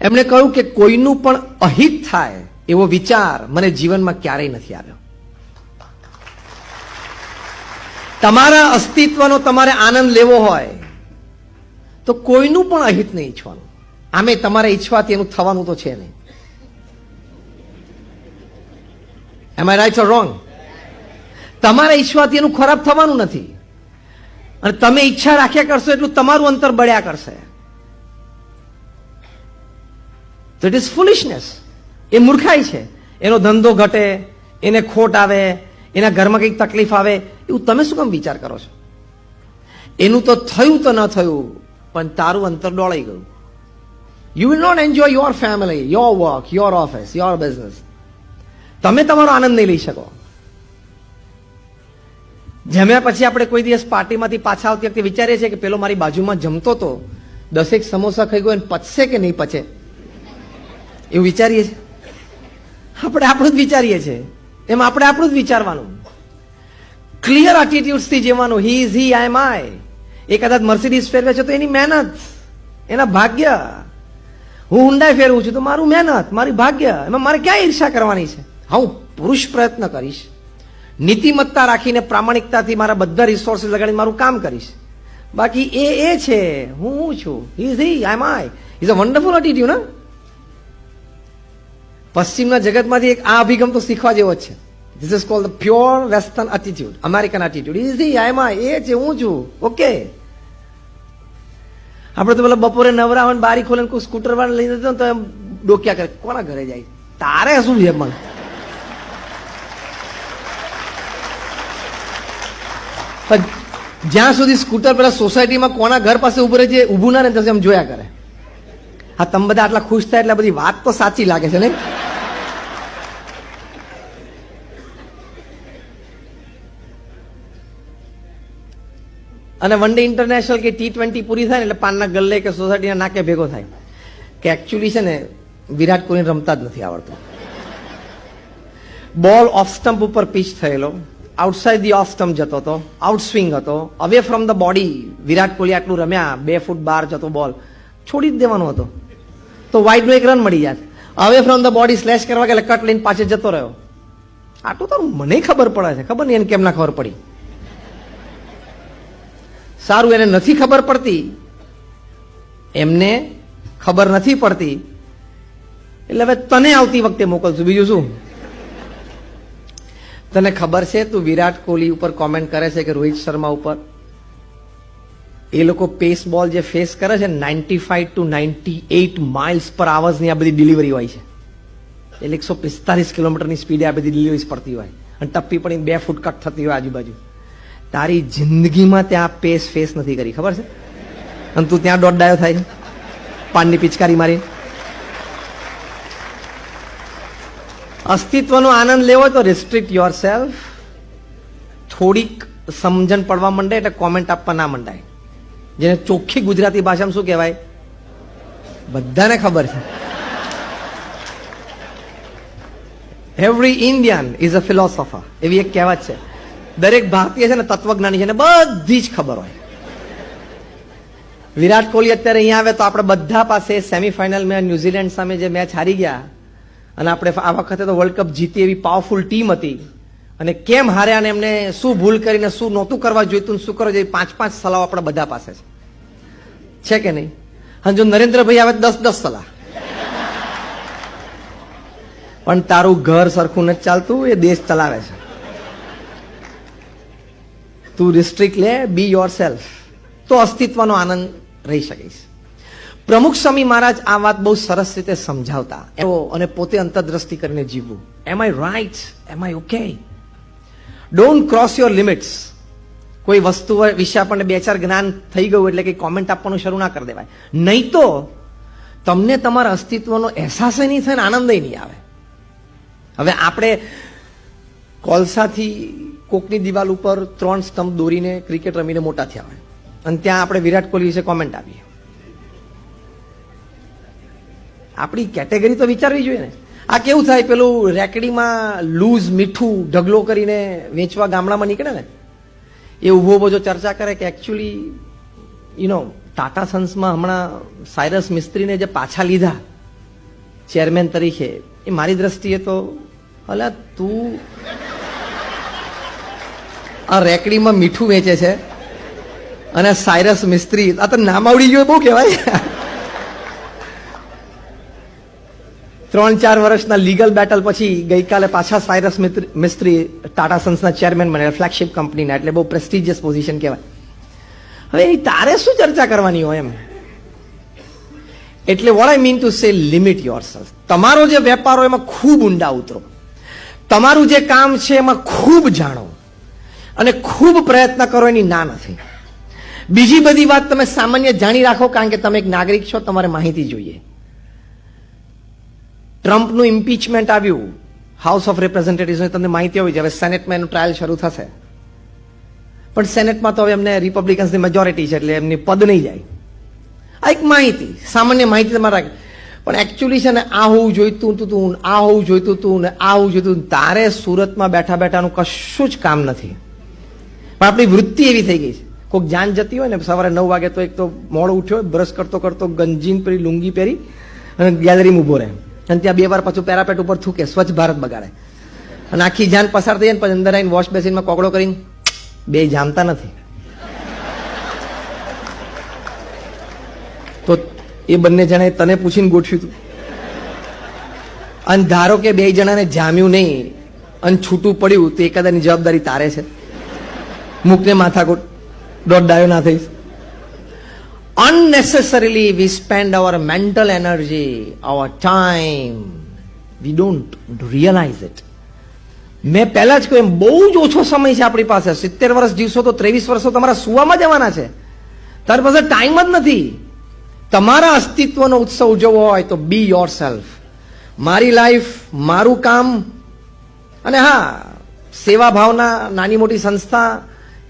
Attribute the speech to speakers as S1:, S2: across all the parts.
S1: એમણે કહ્યું કે કોઈનું પણ અહિત થાય એવો વિચાર મને જીવનમાં ક્યારેય નથી આવ્યો. તમારા અસ્તિત્વનો તમારે આનંદ લેવો હોય તો કોઈનું પણ અહિત નહીં ઈચ્છવાનું. આમે તમારે ઈચ્છવાથી એનું થવાનું તો છે નહીં. એમ આઈ રાઈટ ઓર રોંગ તમારે ઈચ્છવાથી એનું ખરાબ થવાનું નથી. અને તમે ઈચ્છા રાખ્યા કરશો એટલું તમારું અંતર બળ્યા કરશે. તો ઇટ ઇઝ ફુલિશનેસ એ મૂર્ખાઈ છે. એનો ધંધો ઘટે, એને ખોટ આવે, એના ઘરમાં કંઈક તકલીફ આવે, એવું તમે શું કેમ વિચાર કરો છો? એનું તો થયું તો ન થયું, પણ તારું અંતર ડોળાઈ ગયું. You will not enjoy your family your work your office your business તમે તમારો આનંદ નહીં લઈ શકો. જમ્યા પછી આપણે કોઈ દિવસ પાર્ટીમાંથી પાછા આવતી વખતે વિચારીએ છીએ કે પેલો મારી બાજુમાં જમતો તો દસેક સમોસા ખાઈ ગયો પચશે કે નહીં પચે? એવું વિચારીએ છીએ આપણે આપણું જ વિચારીએ છીએ એમ આપણે આપણું જ વિચારવાનું. ક્લિયર એટીટ્યુડથી જીવવાનું. He is he I am આઈ એ કદાચ મર્સિડીઝ ફેરવે છે તો એની મહેનત, એના ભાગ્ય. હું ઊંડાઈ ફેરવું છું તો મારું મહેનત, મારી ભાગ્ય. એમાં મારે ક્યાં ઈર્ષા કરવાની છે? હા, હું પુરુષ પ્રયત્ન કરીશ. નીતિમત્તા રાખીને પ્રામાણિકતાથી મારા બધા રિસોર્સિસ લગાડીને મારું કામ કરીશ. બાકી એ એ છે. હું હું છું. Is he I am I is a wonderful attitude ના? પશ્ચિમના જગતમાંથી એક આ અભિગમ તો શીખવા જેવો છે. This is called the pure western attitude American attitude easy I a છે હું છું. ઓકે આપણે તો પેલા બપોરે નવરા હોય બારી ખોલે કોઈ સ્કૂટર વાળા લઈ જતો તો એમ ડોક્યા કરે. કોના ઘરે જાય? તારે શું છે પણ? જ્યાં સુધી સ્કૂટર પેલા સોસાયટીમાં કોના ઘર પાસે ઉભરે છે, ઊભું ના રહે ત્યાં એમ જોયા કરે. હા, તમે બધા આટલા ખુશ થાય એટલે બધી વાત તો સાચી લાગે છે ને અને વન ડે ઇન્ટરનેશનલ કે ટી ટ્વેન્ટી પૂરી થાય ને એટલે પાનના ગલ્લે કે સોસાયટીના નાકે ભેગો થાય. કે એકચ્યુઅલી છે ને, વિરાટ કોહલી રમતા જ નથી આવડતું. બોલ ઓફ સ્ટમ્પ ઉપર પીચ થયેલો. આઉટસાઇડ ધી ઓફ સ્ટમ્પ જતો હતો. આઉટ સ્વિંગ હતો. Away from the body Virat Kohli આટલું રમ્યા. બે ફૂટ બહાર જતો બોલ છોડી જ દેવાનો હતો. તો વાઇડનો એક રન મળી જાત અવે ફ્રોમ ધ બોડી સ્લેશ કરવા કે કટ લઈને પાછળ જતો રહ્યો. આટલું તો મને ખબર પડે છે. ખબર નહીં એને કેમ ના ખબર પડી. સારું એને નથી ખબર પડતી. એમને ખબર નથી પડતી. એટલે હવે તને આવતી વખતે મોકલશું. બીજું શું? તને ખબર છે તું વિરાટ કોહલી ઉપર કોમેન્ટ કરે છે કે રોહિત શર્મા ઉપર? એ લોકો પેસ બોલ જે ફેસ કરે છે ninety five to ninety eight miles પર આવર્સની આ બધી ડિલિવરી હોય છે. એટલે એકસો પિસ્તાલીસ કિલોમીટરની સ્પીડે આ બધી ડિલિવરી પડતી હોય. અને ટપ્પી પણ બે ફૂટ કટ થતી હોય આજુબાજુ. તારી જિંદગીમાં ત્યાં પેસ ફેસ નથી કરી, ખબર છે? અને તું ત્યાં દોઢ ડાયો થાય પાનની પિચકારી મારી અસ્તિત્વનો આનંદ લેવો તો રિસ્ટ્રિક્ટ યોર સેલ્ફ થોડીક સમજણ પડવા માંડે એટલે કોમેન્ટ આપવા ના મંડાય. જેને ચોખ્ખી ગુજરાતી ભાષામાં શું કહેવાય? બધાને ખબર છે. Every Indian is a philosopher એવી એક કહેવત છે. દરેક ભારતીય છે ને તત્વજ્ઞાની છે ને બધી જ ખબર હોય. વિરાટ કોહલી અત્યારે અહીંયા આવે તો આપણે બધા પાસે સેમીફાઇનલ મેં ન્યુઝીલેન્ડ સામે જે મેચ હારી ગયા અને આપણે આ વખતે તો વર્લ્ડ કપ જીતી એવી પાવરફુલ ટીમ હતી. અને કેમ હાર્યા ને એમને શું ભૂલ કરીને શું નહોતું કરવા જોઈતું શું કરવા જોઈએ પાંચ પાંચ સલાહ આપણા બધા પાસે છે. છે કે નહીં? અને જો નરેન્દ્રભાઈ આવે દસ દસ સલાહ. પણ તારું ઘર સરખું નથી ચાલતું, એ દેશ ચલાવે છે. તું રિસ્ટ્રિક્ટ લે બી યોર સેલ્ફ તો અસ્તિત્વનો આનંદ રહી શકીશ પ્રમુખ સ્વામી મહારાજ આ વાત બહુ સરસ રીતે સમજાવતા. એવો અને પોતે અંતરદ્રષ્ટિ કરીને જીવવું. Am I right am I okay don't cross your limits કોઈ વસ્તુ વિશે આપણને બે ચાર જ્ઞાન થઈ ગયું એટલે કે કોમેન્ટ આપવાનું શરૂ ના કરી દેવાય. નહીં તો તમને તમારા અસ્તિત્વનો અહેસાસ નહીં થાય ને આનંદ નહીં આવે. હવે આપણે કોલસાથી કોકની દિવાલ ઉપર ત્રણ સ્તંભ દોરીને ક્રિકેટ રમીને મોટા થયા હોય. અને ત્યાં આપણે વિરાટ કોહલી વિશે કોમેન્ટ આપીએ. આપણી કેટેગરી તો વિચારવી જોઈએ ને. આ કેવું થાય? પેલું રેકડીમાં લૂઝ, મીઠું, ઢગલો કરીને વેચવા ગામડામાં નીકળે ને. એ ઊભો ઊભો જો ચર્ચા કરે કે એકચ્યુઅલી યુ નો ટાટા સન્સમાં હમણાં સાયરસ મિસ્ત્રીને જે પાછા લીધા ચેરમેન તરીકે, એ મારી દ્રષ્ટિએ તો, અલા તું આ રેકડીમાં મીઠું વેચે છે. અને સાયરસ મિસ્ત્રી, આ તો નામ આવડી ગયું બહુ કહેવાય. ત્રણ ચાર વર્ષના લીગલ બેટલ પછી ગઈકાલે પાછા સાયરસ મિસ્ત્રી ટાટા સન્સના ચેરમેન બન્યા ફ્લેગશિપ કંપનીના એટલે બહુ પ્રેસ્ટિજિયસ પોઝિશન કહેવાય. હવે તારે શું ચર્ચા કરવાની હોય એમ? એટલે what I mean to say limit your તમારો જે વેપાર હોય એમાં ખૂબ ઊંડા ઉતરો. તમારું જે કામ છે એમાં ખૂબ જાણો. અને ખૂબ પ્રયત્ન કરો, એની ના નથી. બીજી બધી વાત તમે સામાન્ય જાણી રાખો, કારણ કે તમે એક નાગરિક છો, તમારે માહિતી જોઈએ. ટ્રમ્પનું ઇમ્પીચમેન્ટ આવ્યું હાઉસ ઓફ રિપ્રેઝેન્ટેટિવ્સની તમને માહિતી હોવી હવે સેનેટમાં એનું ટ્રાયલ શરૂ થશે. પણ સેનેટમાં તો હવે એમને રિપબ્લિકન્સની મેજોરિટી છે, એટલે એમની પદ નહીં જાય. આ એક માહિતી, સામાન્ય માહિતી તમારે રાખી. પણ એકચ્યુઅલી છે ને, આ હોવું જોઈતું તું આ હોવું જોઈતું તું ને આ હોવું જોઈતું તારે સુરતમાં બેઠા બેઠાનું કશું જ કામ નથી. પણ આપણી વૃત્તિ એવી થઈ ગઈ છે. કોઈક જાન જતી હોય ને, સવારે નવ વાગે તો એક તો મોડો ઉઠ્યો બ્રશ કરતો કરતો ગંજીન પહેરી, લુંગી પહેરી અને ગેલેરીમાં ઊભો રહે. અને ત્યાં બે વાર પાછું પેરાપેટ ઉપર થૂકે, સ્વચ્છ ભારત બગાડે. અને આખી જાન પસાર થઈ જાય ને અંદર આવીને વોશ બેસીનમાં કોગળો કરીને બે જામતા નથી. તો એ બંને જણાએ તને પૂછીને ગોઠવ્યું હતું અને ધારો કે બે જણાને જામ્યું નહીં અને છૂટું પડ્યું, તો એકાદાની જવાબદારી તારે છે. મૂકને માથાકૂટ. દોઢ ડાયો ના થઈશ. Unnecessarily we spend our mental energy, our time. We don't realize it. મેં પહેલા જ કહ્યું, બહુ જ ઓછો સમય છે આપણી પાસે. સિત્તેર વર્ષ જીવશો તો ત્રેવીસ વર્ષો તમારા સુવામાં જવાના છે. તારી પાસે ટાઈમ જ નથી. તમારા અસ્તિત્વનો ઉત્સવ ઉજવવો હોય તો બી યોર સેલ્ફ મારી લાઈફ મારું કામ. અને હા, સેવા ભાવના, નાની મોટી સંસ્થા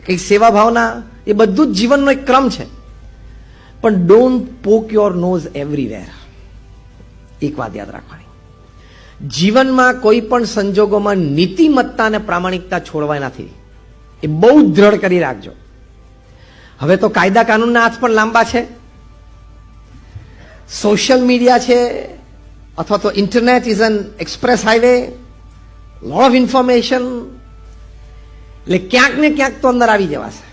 S1: કંઈક સેવા ભાવના એ બધું જ જીવનનો એક ક્રમ છે. પણ don't poke your nose everywhere એક વાત યાદ રાખવાની. જીવનમાં કોઈ પણ સંજોગોમાં નીતિમત્તા અને પ્રામાણિકતા છોડવા નથી. એ બહુ દ્રઢ કરી રાખજો. હવે તો કાયદા કાનૂનના હાથ પણ લાંબા છે. સોશિયલ મીડિયા છે અથવા તો internet is an express highway lot of information એટલે ક્યાંક ને ક્યાંક તો અંદર આવી જવાશે.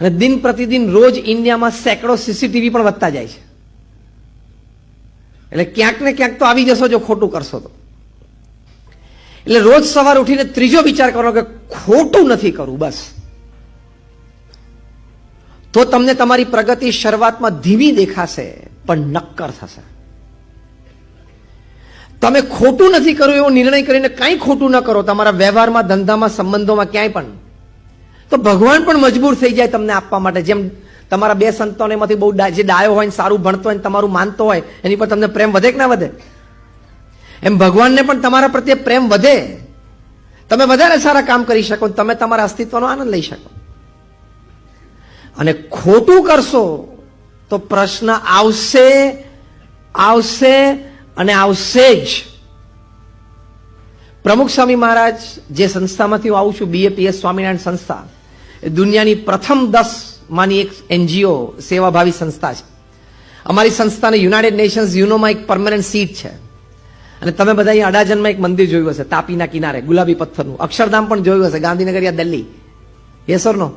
S1: અને દિન પ્રતિદિન રોજ ઇન્ડિયામાં સેંકડો સીસીટીવી પણ વધતા જાય છે. એટલે ક્યાંક ને ક્યાંક તો આવી જશો જો ખોટું કરશો તો. એટલે રોજ સવાર ઉઠીને ત્રીજો વિચાર કરો કે ખોટું નથી કરવું બસ. તો તમને તમારી પ્રગતિ શરૂઆતમાં ધીમી દેખાશે, પણ નક્કર થશે. તમે ખોટું નથી કર્યું એવો નિર્ણય કરીને કંઈ ખોટું ન કરો. તમારા વ્યવહારમાં, ધંધામાં, સંબંધોમાં ક્યાંય પણ. તો ભગવાન પણ મજબૂર થઈ જાય તમને આપવા માટે. જેમ તમારા બે સંતોનેમાંથી બહુ જે ડાયો હોય ને સારું ભણતો હોય ને તમારું માનતો હોય, એની પર તમને પ્રેમ વધે કે ના વધે? એમ ભગવાનને પણ તમારા પ્રત્યે પ્રેમ વધે. તમે વધારે સારા કામ કરી શકો તમે તમારા અસ્તિત્વનો આનંદ લઈ શકો. અને ખોટું કરશો તો પ્રશ્ન આવશે આવશે અને આવશે જ પ્રમુખ સ્વામી મહારાજ જે સંસ્થામાંથી હું આવું છું બીએપીએસ સ્વામિનારાયણ સંસ્થા. દુનિયાની પ્રથમ દસ માની એક એનજીઓ સેવાભાવી સંસ્થા છે. અમારી સંસ્થાને યુનાઇટેડ નેશન્સ યુનોમાં એક પરમાનન્ટ સીટ છે. અને તમે બધા અહીંયા અડાજનમાં એક મંદિર જોયું હશે, તાપીના કિનારે, ગુલાબી પથ્થરનું. અક્ષરધામ પણ જોયું હશે, ગાંધીનગર યા દિલ્હી. યસ ઓર નો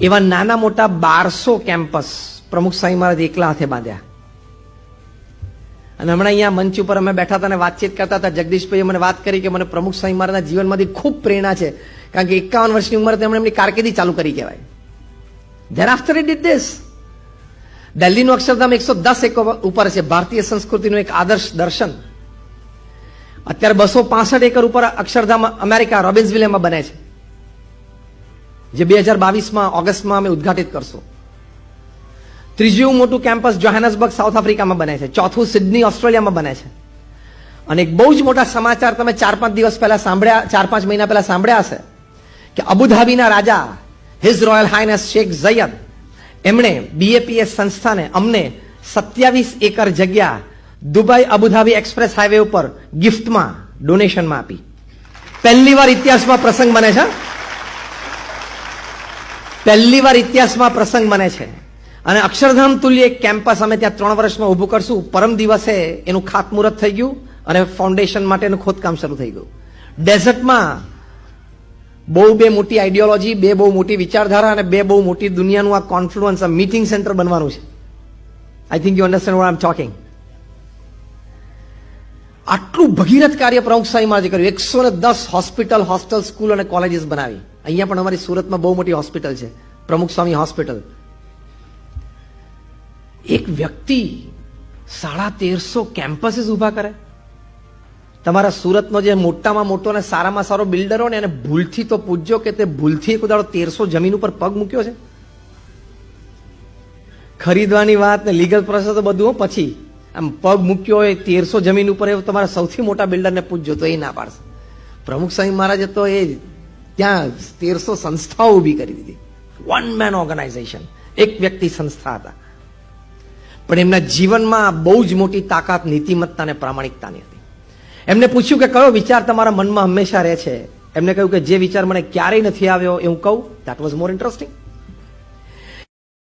S1: એવા નાના મોટા બારસો કેમ્પસ પ્રમુખ સ્વામી મહારાજ એકલા હાથે બાંધ્યા. અને હમણાં અહીંયા મંચ ઉપર અમે બેઠા હતા અને વાતચીત કરતા હતા. જગદીશભાઈએ મને વાત કરી કે મને પ્રમુખ સ્વામી મહારાજના જીવનમાંથી ખૂબ પ્રેરણા છે. કારણ કે એકાવન વર્ષની ઉંમરે તેમણે એમની કારકિર્દી ચાલુ કરી કહેવાય. There after it did this દિલ્હીનું અક્ષરધામ એકસો દસ એક ઉપર છે. ભારતીય સંસ્કૃતિનું એક આદર્શ દર્શન. અત્યારે બસો પાસઠ એકર ઉપર અક્ષરધામ અમેરિકા રોબિન્સવિલેમાં બને છે. જે બે હજાર બાવીસમાં ઓગસ્ટમાં અમે ઉદઘાટિત કરશું. ત્રીજું મોટું કેમ્પસ જોહાનસબર્ગ, સાઉથ આફ્રિકામાં બને છે. ચોથું સિડની, ઓસ્ટ્રેલિયામાં બને છે. અને એક બહુ જ મોટા સમાચાર તમે ચાર પાંચ દિવસ પહેલા સાંભળ્યા, ચાર પાંચ મહિના પહેલા સાંભળ્યા હશે કે અબુધાબીના રાજા his royal highness Sheikh Zayed એમણે બીએપીએસ સંસ્થાને અમને સત્યાવીસ એકર જગ્યા દુબઈ અબુધાબી એક્સપ્રેસ હાઈવે ઉપર ગિફ્ટમાં, ડોનેશનમાં આપી. પહેલી વાર ઇતિહાસમાં પ્રસંગ બને છે. પહેલી વાર ઇતિહાસમાં પ્રસંગ બને છે. અને અક્ષરધામ તુલ્ય એક કેમ્પસ અમે ત્યાં ત્રણ વર્ષમાં ઊભું કરશું. પરમ દિવસે એનું ખાતમુહૂર્ત થઈ ગયું અને ફાઉન્ડેશન માટેનું ખોદકામ શરૂ થઈ ગયું. ડેઝર્ટમાં બહુ બે મોટી આઈડિયોલોજી બે બહુ મોટી વિચારધારા અને બે બહુ મોટી દુનિયાનું આ કોન્ફ્લુઅન્સ આ મીટિંગ સેન્ટર બનવાનું છે. I think you understand what I am talking આટલું ભગીરથ કાર્ય પ્રમુખ સાહેબ કર્યું. એકસો ને દસ હોસ્પિટલ હોસ્ટેલ સ્કૂલ અને કોલેજીસ બનાવી. અહીંયા પણ અમારી સુરતમાં બહુ મોટી હોસ્પિટલ છે. પ્રમુખ સ્વામી હોસ્પિટલ એક વ્યક્તિ સાડા તેરસો કેમ્પસીસ ઊભા કરે. તમારા સુરતનો જે મોટામાં મોટો અને સારામાં સારો બિલ્ડર હોય ને, એને ભૂલથી તો પૂછજો કે તે ભૂલથી એક દાડો તેરસો જમીન ઉપર પગ મૂક્યો છે. ખરીદવાની વાત ને લીગલ પ્રોસેસ તો બધું પછી આમ પગ મૂક્યો હોય તેરસો જમીન ઉપર, એવું તમારા સૌથી મોટા બિલ્ડરને પૂછજો તો એ ના પાડશે. પ્રમુખ સ્વામી મહારાજે તો એ ત્યાં તેરસો સંસ્થાઓ ઊભી કરી દીધી. વન મેન ઓર્ગેનાઇઝેશન એક વ્યક્તિ સંસ્થા હતા. પણ એમના જીવનમાં બહુ જ મોટી તાકાત, નીતિમત્તા અને પ્રામાણિકતાની હતી. એમને પૂછ્યું કે, કયો વિચાર તમારા મનમાં હંમેશા રહે છે? એમને કહ્યું કે, જે વિચાર મને ક્યારેય નથી આવ્યો એ હું કહું દેટ વોઝ મોર ઇન્ટરેસ્ટિંગ